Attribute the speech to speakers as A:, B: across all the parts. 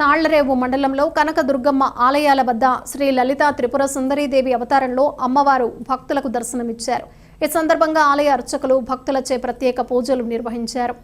A: తాళ్ళరేవు మండలంలో కనకదుర్గమ్మ ఆలయాల వద్ద శ్రీ లలిత త్రిపుర సుందరీదేవి అవతారంలో అమ్మవారు భక్తులకు దర్శనమిచ్చారు. ఈ సందర్భంగా ఆలయ అర్చకులు భక్తులచే ప్రత్యేక పూజలు నిర్వహించారు.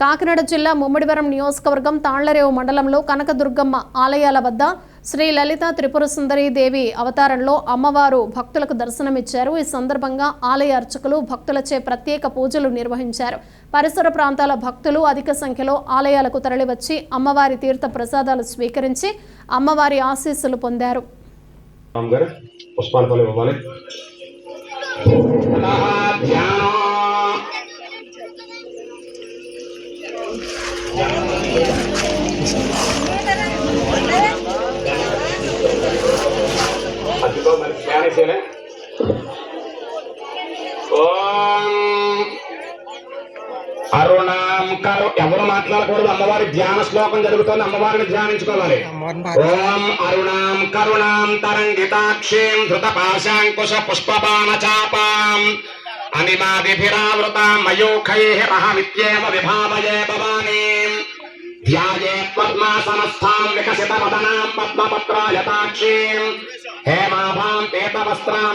A: కాకినాడ జిల్లా ముమ్మిడివరం నియోజకవర్గం తాళ్ళరేవు మండలంలో కనకదుర్గమ్మ ఆలయాల వద్ద శ్రీ లలిత త్రిపుర సుందరి దేవి అవతారంలో అమ్మవారు భక్తులకు దర్శనమిచ్చారు. ఈ సందర్భంగా ఆలయ అర్చకులు భక్తులచే ప్రత్యేక పూజలు నిర్వహించారు. పరిసర ప్రాంతాల భక్తులు అధిక సంఖ్యలో ఆలయాలకు తరలివచ్చి అమ్మవారి తీర్థ ప్రసాదాలు స్వీకరించి అమ్మవారి ఆశీస్సులు పొందారు.
B: అరుణాం ఎవరు మాట్లాడకూడదు అమ్మవారి ధ్యాన శ్లోకం జరుగుతుంది అమ్మవారిని ధ్యానించుకోవాలి. ఓం అరుణాం కరుణాం తరంగితాక్షీం ధృత పాశాంకుశ పుష్పపాన చాపాం అనిమాదిభిరావృతాం మయూఖైః రహమిత్యేవ విభావయే భవానీం. ధ్యాయే పద్మాసనస్థాం వికసిత వదనాం పద్మపత్రాయతాక్షీం. హేమాభాం పీతవస్త్రాం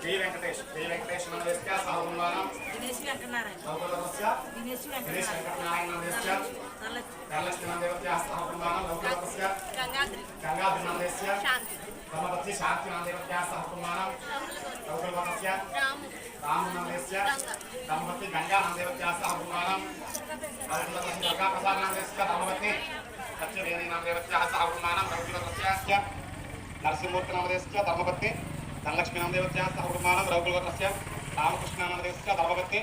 C: శ్రీ వెంకటేష్ శ్రీ వెంకటేష్ నామ దేవస్యాः సహ కుమాన
D: దినేష్ వెంకటనారాయణ
C: సంకల్పస్య
D: దినేష్
C: గణేష్
D: వెంకటనారాయణ
C: వెంకటనారాయణ నామ దేవస్యాः ధనలక్ష్మి నామ దేవస్యాः సహ కుమాన లౌకికస్య
D: గంగాద్రి
C: గంగాధర నామ దేవస్య
D: శాంతి
C: బ్రహ్మవతి శాంతి నామ దేవస్యాः సహ కుమాన లౌకికస్య
D: రాము
C: రామ నామ దేవస్య బ్రహ్మవతి గంగా నామ దేవస్యాः సహ కుమాన లౌకికస్య గంగా ప్రసాద నామ దేవస్య బ్రహ్మవతి సత్యవేణి నామ దేవస్యాः సహ కుమాన లౌకికస్య నరసింహమూర్తి నామదేశస్య ధర్మపత్ని ధనలక్ష్మీ నామదేవస్య సహకుమానం రఘుకులకస్య రామకృష్ణ నామదేశస్య ధర్మపత్ని